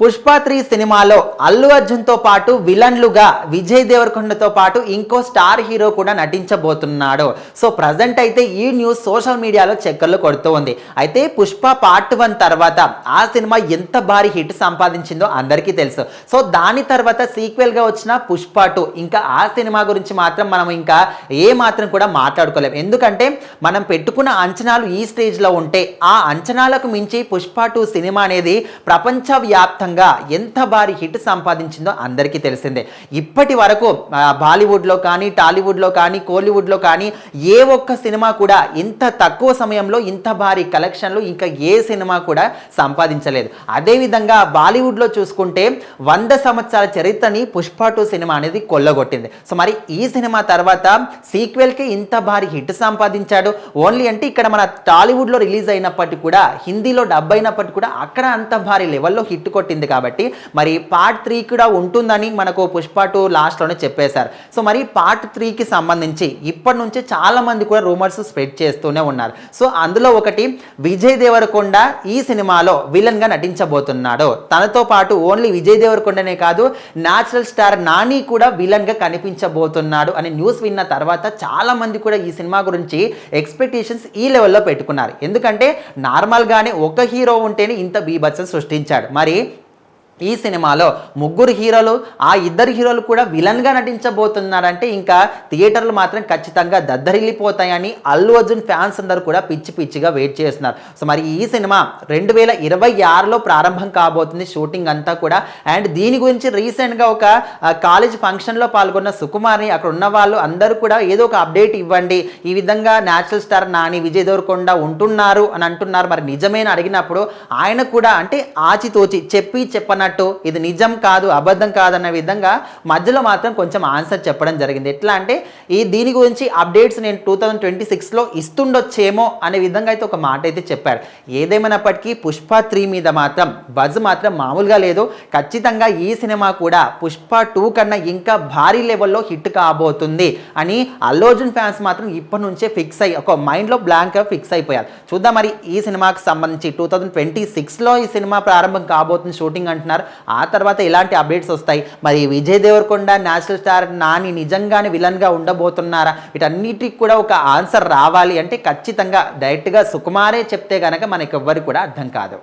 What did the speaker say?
Pushpa three సినిమాలో అల్లు అర్జున్తో పాటు విలన్లుగా విజయ్ దేవరకొండతో పాటు ఇంకో స్టార్ హీరో కూడా నటించబోతున్నాడు. సో ప్రజెంట్ అయితే ఈ న్యూస్ సోషల్ మీడియాలో చక్కర్లు కొడుతూ ఉంది. అయితే పుష్ప పార్ట్ వన్ తర్వాత ఆ సినిమా ఎంత భారీ హిట్ సంపాదించిందో అందరికీ తెలుసు. సో దాని తర్వాత సీక్వెల్గా వచ్చిన పుష్ప టూ ఇంకా ఆ సినిమా గురించి మాత్రం మనం ఇంకా ఏ మాత్రం కూడా మాట్లాడుకోలేం. ఎందుకంటే మనం పెట్టుకున్న అంచనాలు ఈ స్టేజ్లో ఉంటే ఆ అంచనాలకు మించి పుష్ప టూ సినిమా అనేది ప్రపంచవ్యాప్త ప్రపంచవ్యాప్తంగా ఎంత భారీ హిట్ సంపాదించిందో అందరికీ తెలిసిందే. ఇప్పటి వరకు బాలీవుడ్లో కానీ టాలీవుడ్లో కానీ కోలీవుడ్లో కానీ ఏ ఒక్క సినిమా కూడా ఇంత తక్కువ సమయంలో ఇంత భారీ కలెక్షన్లు ఇంకా ఏ సినిమా కూడా సంపాదించలేదు. అదేవిధంగా బాలీవుడ్లో చూసుకుంటే వంద సంవత్సరాల చరిత్రని పుష్ప టూ సినిమా అనేది కొల్లగొట్టింది. సో మరి ఈ సినిమా తర్వాత సీక్వెల్కి ఇంత భారీ హిట్ సంపాదించాడు. ఓన్లీ అంటే ఇక్కడ మన టాలీవుడ్లో రిలీజ్ అయినప్పటికీ కూడా హిందీలో డబ్ అయినప్పటికీ కూడా అక్కడ అంత భారీ లెవెల్లో హిట్ కొట్టింది. కాబట్టి మరి పార్ట్ త్రీ కూడా ఉంటుందని మనకు పుష్ప టూ లాస్ట్లోనే చెప్పేశారు. సో మరి పార్ట్ త్రీకి సంబంధించి ఇప్పటి నుంచి చాలామంది కూడా రూమర్స్ స్ప్రెడ్ చేస్తూనే ఉన్నారు. సో అందులో ఒకటి విజయ్ దేవరకొండ ఈ సినిమాలో విలన్గా నటించబోతున్నాడు. తనతో పాటు ఓన్లీ విజయ్ దేవరకొండనే కాదు న్యాచురల్ స్టార్ నాని కూడా విలన్గా కనిపించబోతున్నాడు అనే న్యూస్ విన్న తర్వాత చాలా మంది కూడా ఈ సినిమా గురించి ఎక్స్పెక్టేషన్స్ ఈ లెవెల్లో పెట్టుకున్నారు. ఎందుకంటే నార్మల్గానే ఒక హీరో ఉంటేనే ఇంత బీభత్సం సృష్టించాడు. మరి ఈ సినిమాలో ముగ్గురు హీరోలు ఆ ఇద్దరు హీరోలు కూడా విలన్గా నటించబోతున్నారంటే ఇంకా థియేటర్లు మాత్రం ఖచ్చితంగా దద్దరిల్లిపోతాయని అల్లు అర్జున్ ఫ్యాన్స్ అందరూ కూడా పిచ్చి పిచ్చిగా వెయిట్ చేస్తున్నారు. సో మరి ఈ సినిమా రెండు వేల ఇరవై ఆరులో ప్రారంభం కాబోతుంది షూటింగ్ అంతా కూడా. అండ్ దీని గురించి రీసెంట్గా ఒక కాలేజ్ ఫంక్షన్లో పాల్గొన్న సుకుమార్ని అక్కడ ఉన్న వాళ్ళు అందరూ కూడా ఏదో ఒక అప్డేట్ ఇవ్వండి. ఈ విధంగా న్యాచురల్ స్టార్ నాని విజయ్ దేవరకొండ ఉంటున్నారు అని అంటున్నారు. మరి నిజమేన అడిగినప్పుడు ఆయన కూడా అంటే ఆచితోచి చెప్పి అన్నట్టు ఇది నిజం కాదు అబద్ధం కాదన్న విధంగా మధ్యలో మాత్రం కొంచెం ఆన్సర్ చెప్పడం జరిగింది. ఎట్లా అంటే ఈ దీని గురించి అప్డేట్స్ నేను టూ థౌజండ్ ట్వంటీ సిక్స్లో ఇస్తుండొచ్చేమో అనే విధంగా అయితే ఒక మాట అయితే చెప్పారు. ఏదేమైనప్పటికీ పుష్ప త్రీ మీద మాత్రం బజ్ మాత్రం మామూలుగా లేదు. ఖచ్చితంగా ఈ సినిమా కూడా పుష్ప టూ కన్నా ఇంకా భారీ లెవెల్లో హిట్ కాబోతుంది అని అల్లు ఫ్యాన్స్ మాత్రం ఇప్పటి నుంచే ఫిక్స్ అయ్యి ఒక మైండ్లో బ్లాంక్ ఫిక్స్ అయిపోయారు. చూద్దాం మరి ఈ సినిమాకి సంబంధించి టూ థౌజండ్ ట్వంటీ సిక్స్లో ఈ సినిమా ప్రారంభం కాబోతుంది షూటింగ్ అంటున్నారు ఆ తర్వాత ఇలాంటి అప్డేట్స్ వస్తాయి. మరి విజయ్ దేవరకొండ నేషనల్ స్టార్ నాని నిజంగానే విలన్గా ఉండబోతున్నారా? వీటన్నిటికి కూడా ఒక ఆన్సర్ రావాలి అంటే ఖచ్చితంగా డైరెక్ట్గా సుకుమారే చెప్తే గనక మనకి ఎవ్వరికి కూడా అర్థం కాదు.